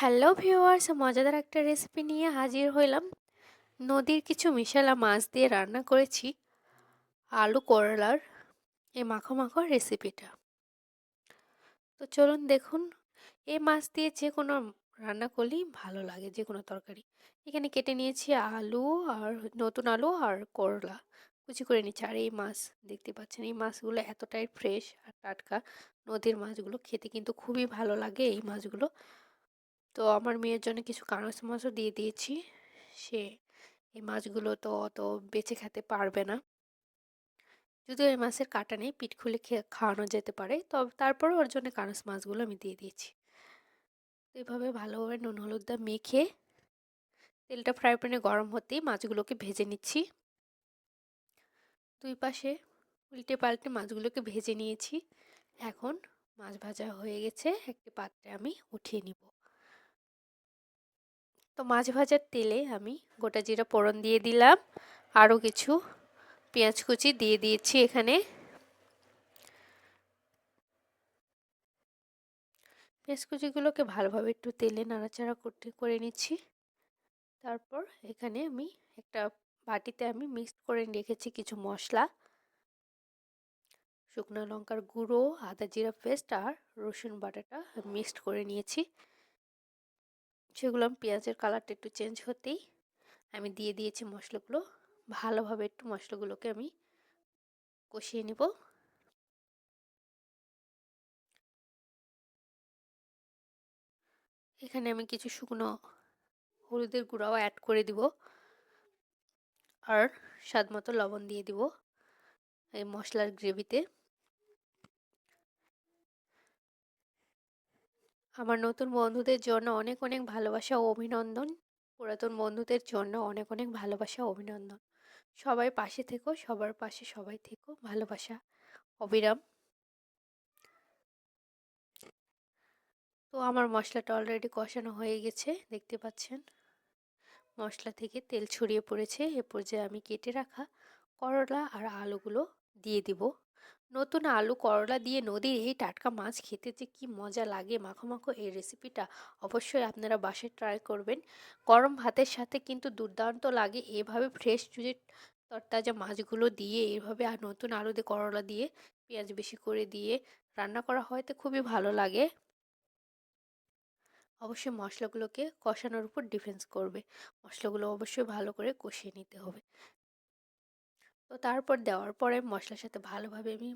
Hello viewers মজাদার একটা recipe নিয়ে হাজির হইলাম। নদীর কিছু মিশালা মাছ দিয়ে রান্না করেছি। আলু করলার এই মাখো মাখো রেসিপিটা তো চলুন দেখুন, এই মাছ দিয়ে যে কোনো রান্না করলেই ভালো লাগে, যে কোনো তরকারি। এখানে কেটে নিয়েছি আলু আর নতুন আলু আর করলা। কুচি করে নিচ্ছি আর এই মাছ দেখতে পাচ্ছেন, এই মাছগুলো এতটাই ফ্রেশ আর টাটকা। নদীর মাছগুলো খেতে কিন্তু খুবই ভালো লাগে। এই মাছগুলো তো আমার মেয়ের জন্য কিছু কাঁচ মাছও দিয়ে দিয়েছি। সে এই মাছগুলো তো অত বেঁচে খেতে পারবে না। যদিও এই মাছের কাটা নেই, পিঠ খুলে খাওয়ানো যেতে পারে। তবে তারপরে ওর জন্য কাঁচ মাছগুলো আমি দিয়ে দিয়েছি। এভাবে ভালোভাবে নুন, হলুদ দা মেখে তেলটা ফ্রাই প্যানে গরম হতেই মাছগুলোকে ভেজে নিচ্ছি। দুই পাশে উল্টে পাল্টে মাছগুলোকে ভেজে নিয়েছি। এখন মাছ ভাজা হয়ে গেছে, একটি পাত্রে আমি উঠিয়ে নিব। তো মাছ ভাজার তেলে আমি গোটা জিরা পোড়ন দিয়ে দিলাম। আরও কিছু পেঁয়াজ কুচি দিয়ে দিয়েছি এখানে। পেঁয়াজ কুচিগুলোকে ভালোভাবে একটু তেলে নাড়াচাড়া করতে, করে নিচ্ছি। তারপর এখানে আমি একটা বাটিতে আমি মিক্স করে রেখেছি কিছু মশলা। শুকনো লঙ্কার গুঁড়ো, আদা জিরা পেস্ট আর রসুন বাটাটা মিক্সড করে নিয়েছি। সেগুলো পেঁয়াজের কালারটা একটু চেঞ্জ হতেই আমি দিয়ে দিয়েছি মশলাগুলো। ভালোভাবে একটু মশলাগুলোকে আমি কষিয়ে নিব। এখানে আমি কিছু শুকনো হলুদের গুঁড়াও অ্যাড করে দিব। আর স্বাদ মতো লবণ দিয়ে দিব এই মশলার গ্রেভিতে আমার নতুন বন্ধুদের জন্য অনেক অনেক ভালোবাসা ও অভিনন্দন। পুরাতন বন্ধুদের জন্য অনেক অনেক ভালোবাসা অভিনন্দন। সবাই পাশে থেকো, সবার পাশে সবাই থেকো। ভালোবাসা। অবিরাম। তো আমার মশলাটা অলরেডি কষানো হয়ে গেছে, দেখতে পাচ্ছেন? মশলা থেকে তেল ছড়িয়ে পড়েছে এ পর্যায়ে আমি কেটে রাখা করলা আর আলুগুলো দিয়ে দিব। নতুন আলু করলা দিয়ে নদীর এই টাটকা মাছ খেতে যে কী মজা লাগে মাখো মাখো এই রেসিপিটা অবশ্যই আপনারা বাসায় ট্রাই করবেন। গরম ভাতের সাথে কিন্তু দুর্দান্ত লাগে এভাবে ফ্রেশ যদি তরতাজা মাছগুলো দিয়ে এইভাবে আর নতুন আলু দিয়ে করলা দিয়ে, পেঁয়াজ বেশি করে দিয়ে রান্না করা হয় তো খুবই ভালো লাগে। অবশ্যই মশলাগুলোকে কষানোর উপর ডিফেন্স করবে। মশলাগুলো অবশ্যই ভালো করে কষিয়ে নিতে হবে। তো তারপর দেওয়ার পরে মশলার সাথে ভালোভাবে আমি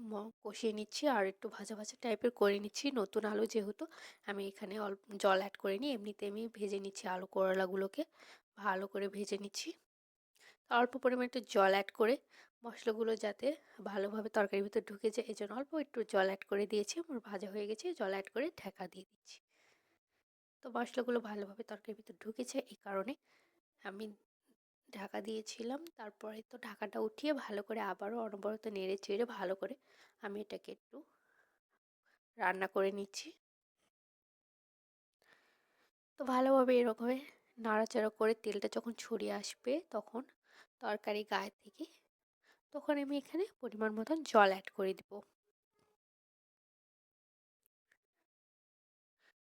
কষিয়ে নিচ্ছি আর একটু ভাজা ভাজা টাইপের করে নিচ্ছি। নতুন আলু যেহেতু, আমি এখানে অল্প জল অ্যাড করে নিই। এমনিতে আমি ভেজে নিচ্ছি আলু করলাগুলোকে। ভালো করে ভেজে নিচ্ছি। অল্প পরিমাণে একটু জল অ্যাড করে মশলাগুলো যাতে ভালোভাবে তরকারির ভিতরে ঢুকে যায় এই জন্য অল্প একটু জল অ্যাড করে দিয়েছি। আমার ভাজা হয়ে গেছে, জল অ্যাড করে ঢাকা দিয়ে দিচ্ছি। তো মশলাগুলো ভালোভাবে তরকারির ভিতরে ঢুকেছে এই কারণে আমি ঢাকা দিয়েছিলাম। তারপরে তো ঢাকাটা উঠিয়ে ভালো করে আবারও অনবরত নেড়ে চেড়ে ভালো করে আমি এটাকে একটু রান্না করে নিচ্ছি। তো ভালোভাবে এরকমই নাড়াচাড়া করে তেলটা যখন ছড়িয়ে আসবে তখন তরকারি গায়ে থেকে তখন আমি এখানে পরিমাণ মতন জল অ্যাড করে দিব।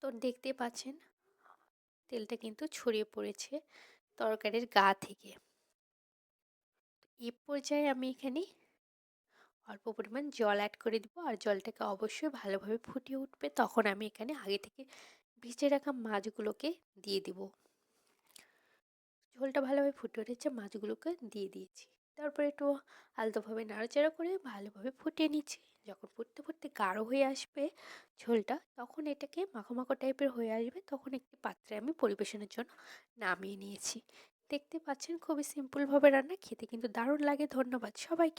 তো দেখতে পাচ্ছেন তেলটা কিন্তু ছড়িয়ে পড়েছে। তরকারির গা থেকে। এ পর্যায়ে আমি এখানে অল্প পরিমাণ জল অ্যাড করে দিব আর জলটাকে অবশ্যই ভালোভাবে ফুটিয়ে উঠবে। তখন আমি এখানে আগে থেকে ভিজে রাখা মাছগুলোকে দিয়ে দিব। ঝোলটা ভালোভাবে ফুটে উঠেছে, মাছগুলোকে দিয়ে দিয়েছি। তারপরে একটু আলতোভাবে নাড়াচাড়া করে ভালোভাবে ফুটিয়ে নিচ্ছি। যখন ফুটতে ফুটতে গাঢ় হয়ে আসবে ঝোলটা, তখন এটাকে মাখো টাইপের হয়ে আসবে। তখন একটি পাত্রে আমি পরিবেশনের জন্য নামিয়ে নিয়েছি। দেখতে পাচ্ছেন খুবই সিম্পলভাবে রান্না, খেতে কিন্তু দারুণ লাগে। ধন্যবাদ সবাইকে।